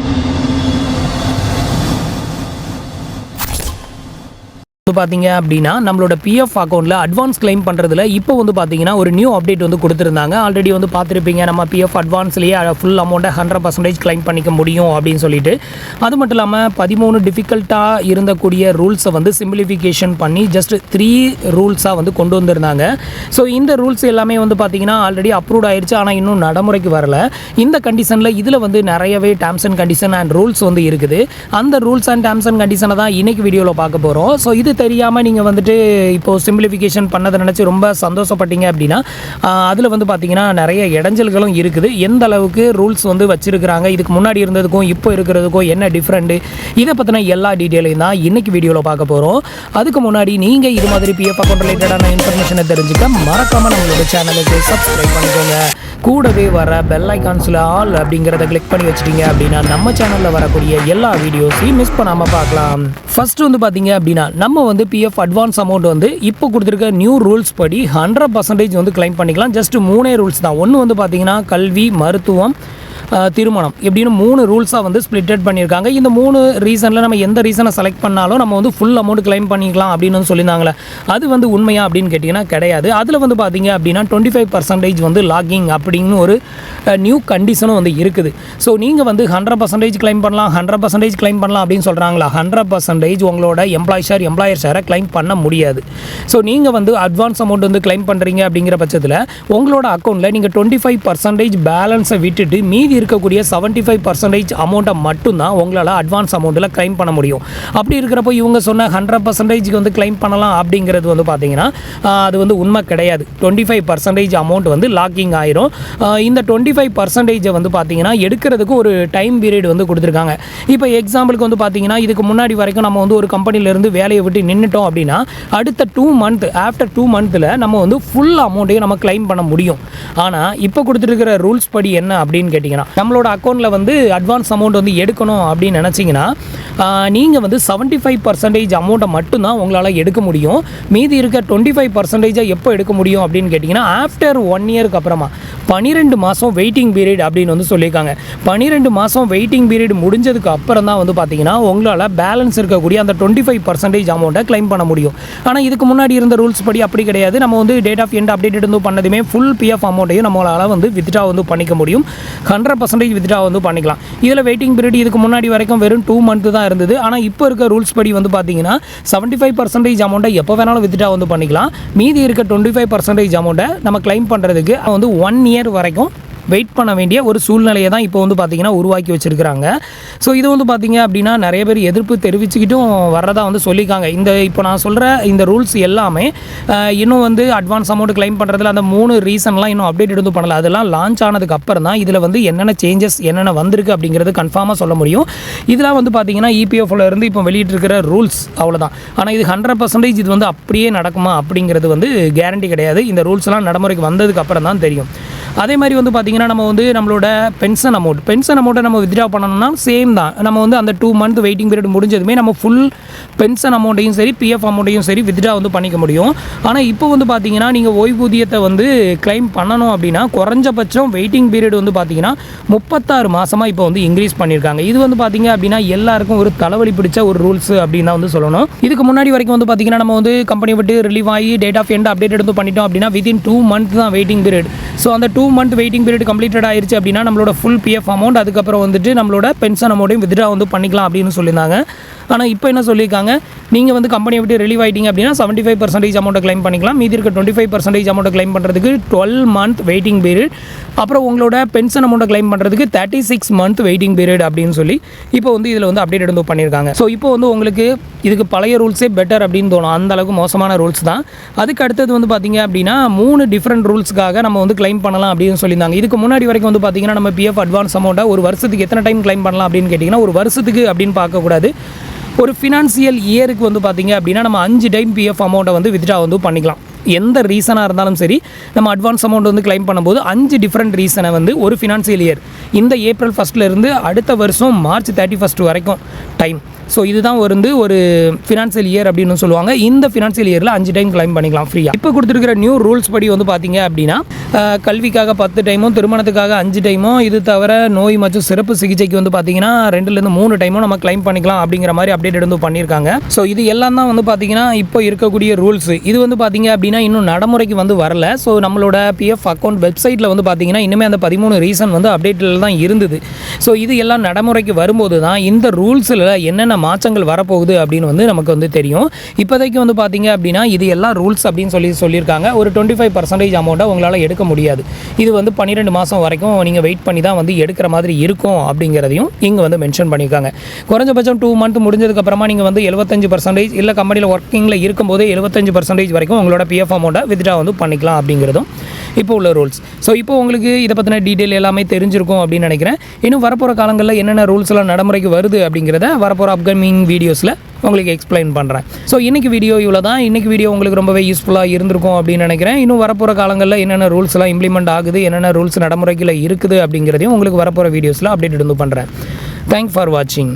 Thank you. இப்போ பார்த்தீங்க அப்படின்னா நம்மளோட பிஎஃப் அக்கௌண்ட்டில் அட்வான்ஸ் கிளைம் பண்ணுறதுல இப்போ வந்து பார்த்தீங்கன்னா ஒரு நியூ அப்டேட் வந்து கொடுத்துருந்தாங்க. ஆல்ரெடி வந்து பார்த்துருப்பீங்க நம்ம பிஎஃப் அட்வான்ஸ்லேயே ஃபுல் அமௌண்ட்டை ஹண்ட்ரட் பர்சன்டேஜ் கிளைம் பண்ணிக்க முடியும் அப்படின்னு சொல்லிட்டு. அது மட்டும் இல்லாமல் பதிமூணு டிஃபிகல்ட்டாக இருந்தக்கூடிய ரூல்ஸை வந்து சிம்பிளிஃபிகேஷன் பண்ணி ஜஸ்ட் த்ரீ ரூல்ஸாக வந்து கொண்டு வந்திருந்தாங்க. ஸோ இந்த ரூல்ஸ் எல்லாமே வந்து பார்த்தீங்கன்னா ஆல்ரெடி அப்ரூவ் ஆயிடுச்சு ஆனால் இன்னும் நடைமுறைக்கு வரல. இந்த கண்டிஷனில் இதில் வந்து நிறையவே terms and condition and rules வந்து இருக்குது. அந்த ரூல்ஸ் அண்ட் டேர்ம்ஸ் அண்ட் கண்டிஷனை தான் இன்றைக்கி வீடியோவில் பார்க்க போகிறோம் ஸோ இது தெரியாமல் நீங்கள் வந்துட்டு இப்போது சிம்பிளிஃபிகேஷன் பண்ணதை நினச்சி ரொம்ப சந்தோஷப்பட்டீங்க அப்படின்னா அதில் வந்து பார்த்திங்கன்னா நிறைய இடைஞ்சல்களும் இருக்குது. எந்த அளவுக்கு ரூல்ஸ் வந்து வச்சுருக்கிறாங்க இதுக்கு முன்னாடி இருந்ததுக்கும் இப்போ இருக்கிறதுக்கும் என்ன டிஃப்ரெண்ட்டு இதை பற்றின எல்லா டீட்டெயிலையும் தான் இன்றைக்கி வீடியோவில் பார்க்க போகிறோம் அதுக்கு முன்னாடி நீங்கள் இது மாதிரி பிஎஃப் அக்கௌண்ட் ரிலேட்டடான இன்ஃபர்மேஷனை தெரிஞ்சுக்க மறக்காமல் நம்மளோட சேனலுக்கு சப்ஸ்கிரைப் பண்ணிக்கோங்க. கூடவே வர பெல் ஐக்கான்ஸில் ஆல் அப்படிங்கிறத கிளிக் பண்ணி வச்சிட்டீங்க அப்படின்னா நம்ம சேனலில் வரக்கூடிய எல்லா வீடியோஸையும் மிஸ் பண்ணாமல் பார்க்கலாம். ஃபஸ்ட்டு வந்து பார்த்தீங்க அப்படின்னா நம்ம வந்து பிஎஃப் அட்வான்ஸ் அமௌண்ட் வந்து இப்போ கொடுத்துருக்க நியூ ரூல்ஸ் படி ஹண்ட்ரட் பர்சன்டேஜ் வந்து கிளைம் பண்ணிக்கலாம். ஜஸ்ட் மூணே ரூல்ஸ் தான். ஒன்று வந்து பார்த்தீங்கன்னா கல்வி மருத்துவம் திருமணம். இப்படின்னு மூணு ரூல்ஸாக வந்து ஸ்ப்ளிட்டட் பண்ணியிருக்காங்க. இந்த மூணு ரீசனில் நம்ம எந்த ரீசனை செலக்ட் பண்ணாலும் நம்ம வந்து ஃபுல் அமௌண்ட் கிளைம் பண்ணிக்கலாம் அப்படின்னு சொல்லியிருந்தாங்களே அது வந்து உண்மையா அப்படின்னு கேட்டிங்கன்னா கிடையாது. அதில் வந்து பார்த்தீங்க அப்படின்னா டுவெண்ட்டி ஃபைவ் பர்சன்டேஜ் வந்து லாகிங் அப்படின்னு ஒரு நியூ கண்டிஷனும் வந்து இருக்குது. ஸோ நீங்கள் வந்து ஹண்ட்ரட் பர்சன்டேஜ் கிளைம் பண்ணலாம் ஹண்ட்ரட் பர்சன்டேஜ் கிளைம் பண்ணலாம் அப்படின்னு சொல்கிறாங்களா ஹண்ட்ரட் பர்சன்டேஜ் உங்களோட எம்ப்ளாய் ஷேர் எம்ப்ளாயர் ஷேரை கிளைம் பண்ண முடியாது. ஸோ நீங்கள் வந்து அட்வான்ஸ் அமௌண்ட் வந்து கிளைம் பண்ணுறீங்க அப்படிங்கிற பட்சத்தில் உங்களோட அக்கௌண்ட்டில் நீங்கள் டுவெண்ட்டி ஃபைவ் பர்சன்டேஜ் பேலன்ஸை விட்டுட்டு மீதி இருக்கக்கூடிய செவன்ட்டி ஃபைவ் பர்சன்டேஜ் அமௌண்ட்டை மட்டும்தான் உங்களால் அட்வான்ஸ் அமௌண்ட்டில் கிளைம் பண்ண முடியும். அப்படி இருக்கிறப்போ இவங்க சொன்ன ஹண்ட்ரட் பர்சன்டேஜ்க்கு வந்து கிளைம் பண்ணலாம் அப்படிங்கிறது வந்து பார்த்தீங்கன்னா அது வந்து உண்மை கிடையாது. டுவெண்ட்டி ஃபைவ் பர்சன்டேஜ் அமௌண்ட் வந்து லாக்கிங் ஆயிரும். இந்த டுவெண்ட்டி ஃபைவ் பர்சன்டேஜை வந்து பார்த்தீங்கன்னா எடுக்கிறதுக்கு ஒரு டைம் பீரியட் வந்து கொடுத்துருக்காங்க. இப்போ எக்ஸாம்பிளுக்கு வந்து பார்த்தீங்கன்னா இதுக்கு முன்னாடி வரைக்கும் நம்ம வந்து ஒரு கம்பெனிலேருந்து வேலையை விட்டு நின்றுட்டோம் அப்படின்னா அடுத்த டூ மந்த் ஆஃப்டர் டூ மந்த்தில் நம்ம வந்து ஃபுல் அமௌண்ட்டையும் நம்ம கிளைம் பண்ண முடியும். ஆனால் இப்போ கொடுத்துருக்கிற ரூல்ஸ் படி என்ன அப்படின்னு கேட்டிங்கன்னா நம்மளோட அக்கௌண்ட்டில் வந்து அட்வான்ஸ் அமௌண்ட் வந்து எடுக்கணும் அப்படின்னு நினச்சிங்கன்னா நீங்கள் வந்து செவன்ட்டி ஃபைவ் பர்சன்டேஜ் அமௌண்ட்டை மட்டும்தான் உங்களால் எடுக்க முடியும். மீதி இருக்க டுவெண்ட்டி ஃபைவ் பர்சன்டேஜாக எப்போ எடுக்க முடியும் அப்படின்னு கேட்டிங்கன்னா ஆஃப்டர் ஒன் இயருக்கு அப்புறமா. பன்னிரெண்டு மாதம் வெயிட்டிங் பீரியட் அப்படின்னு வந்து சொல்லியிருக்காங்க. பன்னிரெண்டு மாதம் வெயிட்டிங் பீரியட் முடிஞ்சதுக்கு அப்புறம் தான் வந்து பார்த்தீங்கன்னா உங்களால் பேலன்ஸ் இருக்கக்கூடிய அந்த டுவெண்ட்டி ஃபைவ் பர்சன்டேஜ் அமௌண்ட்டை கிளைம் பண்ண முடியும். ஆனால் இதுக்கு முன்னாடி இருந்த ரூல்ஸ் படி அப்படி கிடையாது. நம்ம வந்து டேட் ஆஃப் எண்ட் அப்டேட் வந்து பண்ணதுமே ஃபுல் பிஎஃப் அமௌண்ட்டையும் நம்மளால் வந்து வித்ட்ரா வந்து பண்ணிக்க முடியும். ஹண்ட்ரட் பர்சன்டேஜ் வித்ட்ரா வந்து பண்ணிக்கலாம். இதில் வெயிட்டிங் பீரியட் இதுக்கு முன்னாடி வரைக்கும் வெறும் டூ மந்த் தான் இருந்தது. ஆனால் இப்போ இருக்க ரூல்ஸ் படி வந்து பார்த்தீங்கன்னா செவன்ட்டி ஃபைவ் பர்சன்டேஜ் அமௌண்ட்டை எப்போ வேணாலும் வித்ட்ரா வந்து பண்ணிக்கலாம். மீதி இருக்க டுவெண்ட்டி ஃபைவ் பர்சன்டேஜ் அமௌண்ட்டை நம்ம கிளைம் பண்ணுறதுக்கு வந்து ஒன் இயர் வரைக்கும் வெயிட் பண்ண வேண்டிய ஒரு சூழ்நிலையை தான் இப்போ வந்து பார்த்திங்கன்னா உருவாக்கி வச்சுருக்கிறாங்க. ஸோ இது வந்து பார்த்திங்க அப்படின்னா நிறைய பேர் எதிர்ப்பு தெரிவிச்சுக்கிட்டும் வர்றதா வந்து சொல்லியிருக்காங்க. இந்த இப்போ நான் சொல்கிற இந்த ரூல்ஸ் எல்லாமே இன்னும் வந்து அட்வான்ஸ் அமௌண்ட் கிளைம் பண்ணுறதுல அந்த மூணு ரீசன்லாம் இன்னும் அப்டேட் எதுவும் பண்ணல. அதெல்லாம் லான்ச் ஆனதுக்கு அப்புறம் தான் இதில் வந்து என்னென்ன சேஞ்சஸ் என்னென்ன வந்திருக்கு அப்படிங்கிறது கன்ஃபார்மாக சொல்ல முடியும். இதெல்லாம் வந்து பார்த்திங்கன்னா இபிஎஃப்ல இருந்து இப்போ வெளியிட்டிருக்கிற ரூல்ஸ் அவ்வளோதான் ஆனால் இது ஹண்ட்ரட் பர்சன்டேஜ் இது வந்து அப்படியே நடக்குமா அப்படிங்கிறது வந்து கேரண்டி கிடையாது. இந்த ரூல்ஸ்லாம் நடைமுறைக்கு வந்ததுக்கு அப்புறம் தான் தெரியும். அதே மாதிரி வந்து பார்த்திங்கன்னா நம்ம வந்து நம்மளோட பென்ஷன் அமௌண்ட் பென்ஷன் அமௌண்ட்டை நம்ம வித்ட்ரா பண்ணணும்னா சேம் தான். நம்ம வந்து அந்த டூ மந்த் வெயிட்டிங் பீரியட் முடிஞ்சதுமே நம்ம ஃபுல் பென்ஷன் அமௌண்ட்டையும் சரி பிஎஃப் அமௌண்ட்டையும் சரி வித்ட்ரா வந்து பண்ணிக்க முடியும். ஆனால் இப்போ வந்து பார்த்தீங்கன்னா நீங்கள் ஓய்வூதியத்தை வந்து கிளைம் பண்ணணும் அப்படின்னா குறைஞ்சபட்சம் வெயிட்டிங் பீரியட் வந்து பார்த்தீங்கன்னா முப்பத்தாறு மாதமாக இப்போ வந்து இன்க்ரீஸ் பண்ணியிருக்காங்க இது வந்து பார்த்தீங்க அப்படின்னா எல்லாருக்கும் ஒரு தலைவலி பிடிச்ச ஒரு ரூல்ஸ் அப்படின்னு தான் வந்து சொல்லணும். இதுக்கு முன்னாடி வரைக்கும் வந்து பார்த்தீங்கன்னா நம்ம வந்து கம்பெனி விட்டு ரிலீவ் ஆகி டேட் ஆஃப் எண்ட் அப்டேட் எடுத்து பண்ணிட்டோம் அப்படின்னா வித்தின் டூ மந்த் தான் வெயிட்டிங் பீரியட் ஸோ அந்த two month waiting period completed ஆயிருச்சு அப்படின்னா நம்மளோட ஃபுல் பிஎஃப் அமௌண்ட் அதுக்கப்புறம் வந்துட்டு நம்மளோட பென்ஷன் அமௌண்ட்டையும் வித்ட்ரா வந்து பண்ணிக்கலாம் அப்படின்னு சொல்லியிருந்தாங்க. ஆனால் இப்போ என்ன சொல்லியிருக்காங்க? நீங்கள் வந்து கம்பெனியை விட்டு ரிலீவ் ஆகிட்டீங்க அப்படின்னா செவன்ட்டி ஃபைவ் பர்சன்டேஜ் அமௌண்ட்டை கிளைம் பண்ணிக்கலாம். மீதி இருக்க டுவெண்ட்டி ஃபைவ் பர்சன்டேஜ் அமௌண்ட்டை கிளைம் பண்ணுறதுக்கு டுவெல் மந்த் வெயிட்டிங் பீரியட் அப்புறம் உங்களோட பென்ஷன் அமௌண்ட்டை கிளைம் பண்ணுறதுக்கு thirty six month waiting period அப்படின்னு சொல்லி இப்போ வந்து இதில் வந்து அப்டேட் எடுத்து பண்ணியிருக்காங்க. ஸோ இப்போ வந்து உங்களுக்கு இதுக்கு பழைய ரூல்ஸே பெட்டர் அப்படின்னு தோணும். அந்த அளவுக்கு மோசமான ரூல்ஸ் தான். அதுக்கு அடுத்தது வந்து பார்த்தீங்க அப்படின்னா மூணு டிஃப்ரெண்ட் ரூல்ஸ்க்காக நம்ம வந்து கிளைம் பண்ணலாம் அப்படின்னு சொல்லியிருந்தாங்க. இதுக்கு முன்னாடி வரைக்கும் வந்து பார்த்தீங்கன்னா நம்ம பிஎஃப் அட்வான்ஸ் அமௌண்ட்டை ஒரு வருஷத்துக்கு எத்தனை டைம் கிளைம் பண்ணலாம் அப்படின்னு கேட்டிங்கன்னா ஒரு வருஷத்துக்கு அப்படின்னு பார்க்கக்கூடாது. ஒரு ஃபினான்சியல் இயருக்கு வந்து பார்த்தீங்க அப்படின்னா நம்ம அஞ்சு டைம் பிஎஃப் அமௌண்ட்டை வந்து வித்ட்ரா வந்து பண்ணிக்கலாம். எந்த ரீசனாக இருந்தாலும் சரி நம்ம அட்வான்ஸ் அமௌண்ட் வந்து கிளைம் பண்ணும்போது அஞ்சு டிஃப்ரெண்ட் ரீசனை வந்து ஒரு ஃபினான்சியல் இயர் இந்த ஏப்ரல் ஃபஸ்ட்லேருந்து அடுத்த வருஷம் மார்ச் தேர்ட்டி ஃபஸ்ட் வரைக்கும் டைம் ஸோ இதுதான் வந்து ஒரு ஃபினான்ஷியல் இயர் அப்படின்னு சொல்லுவாங்க. இந்த ஃபினான்ஷியல் இயரில் அஞ்சு டைம் கிளைம் பண்ணிக்கலாம் ஃப்ரீயாக இப்போ கொடுத்துருக்கிற நியூ ரூல்ஸ் படி வந்து பார்த்தீங்க அப்படின்னா கல்விக்காக பத்து டைமும் திருமணத்துக்காக அஞ்சு டைமும் இது தவிர நோய் மற்றும் சிறப்பு சிகிச்சைக்கு வந்து பார்த்தீங்கன்னா ரெண்டுலேருந்து மூணு டைமும் நம்ம கிளைம் பண்ணிக்கலாம் அப்படிங்கிற மாதிரி அப்டேட் வந்து பண்ணியிருக்காங்க ஸோ இது எல்லாம் தான் வந்து பார்த்தீங்கன்னா இப்போ இருக்கக்கூடிய ரூல்ஸ் இது வந்து பார்த்தீங்க அப்படின்னா இன்னும் நடைமுறைக்கு வந்து வரல. ஸோ நம்மளோட பிஎஃப் அக்கௌண்ட் வெப்சைட்டில் வந்து பார்த்தீங்கன்னா இன்னுமே அந்த பதிமூணு ரீசன் வந்து அப்டேட்டில் தான் இருந்தது. ஸோ இது எல்லாம் நடைமுறைக்கு வரும்போது தான் இந்த ரூல்ஸில் என்னென்ன மாற்றங்கள் வரப்போகுது அப்படின்னு வந்து நமக்கு வந்து தெரியும். இப்போதைக்கு வந்து பார்த்தீங்க அப்படின்னா இது எல்லாம் ரூல்ஸ் அப்படின்னு சொல்லி சொல்லியிருக்காங்க. ஒரு டுவெண்ட்டி ஃபைவ் பர்சன்டேஜ் அமௌண்ட்டை உங்களால் எடுக்க முடியாது. இது வந்து பன்னிரெண்டு மாதம் வரைக்கும் நீங்கள் வெயிட் பண்ணி தான் வந்து எடுக்கிற மாதிரி இருக்கும் அப்படிங்கிறதையும் இங்கே வந்து மென்ஷன் பண்ணியிருக்காங்க. குறைஞ்சபட்சம் டூ மந்த் முடிஞ்சதுக்கப்புறமா நீங்கள் வந்து எழுபத்தஞ்சு பர்சன்டேஜ் இல்லை கம்பெனியில் ஒர்க்கிங்கில் இருக்கும்போதே எழுபத்தஞ்சு பர்சன்டேஜ் வரைக்கும் உங்களோட பிஎஃப் அமௌண்ட்டை வித்ட்ரா வந்து பண்ணிக்கலாம் அப்படிங்கிறதும் இப்போ உள்ள ரூல்ஸ் ஸோ இப்போ உங்களுக்கு இதை பற்றின டீட்டெயில் எல்லாமே தெரிஞ்சிருக்கும் அப்படின்னு நினைக்கிறேன். இன்னும் வரப்போகிற காலங்களில் என்னென்ன ரூல்ஸ் எல்லாம் நடைமுறைக்கு வருது அப்படிங்கிறத வரப்போகிற அப்கமிங் வீடியோஸில் உங்களுக்கு எக்ஸ்பிளைன் பண்ணுறேன் ஸோ இன்றைக்கி வீடியோ இவ்வளோ தான் இன்றைக்கி வீடியோ உங்களுக்கு ரொம்பவே யூஸ்ஃபுல்லாக இருந்திருக்கும் அப்படின்னு நினைக்கிறேன். இன்னும் வரப்போகிற காலங்களில் என்னென்ன ரூல்ஸ்லாம் இம்ப்ளிமெண்ட் ஆகுது என்னென்ன ரூல்ஸ் நடைமுறையில் இருக்குது அப்படிங்கிறதையும் உங்களுக்கு வரப்போகிற வீடியோஸில் அப்டேட் வந்து பண்ணுறேன் தேங்க் ஃபார் வாட்சிங்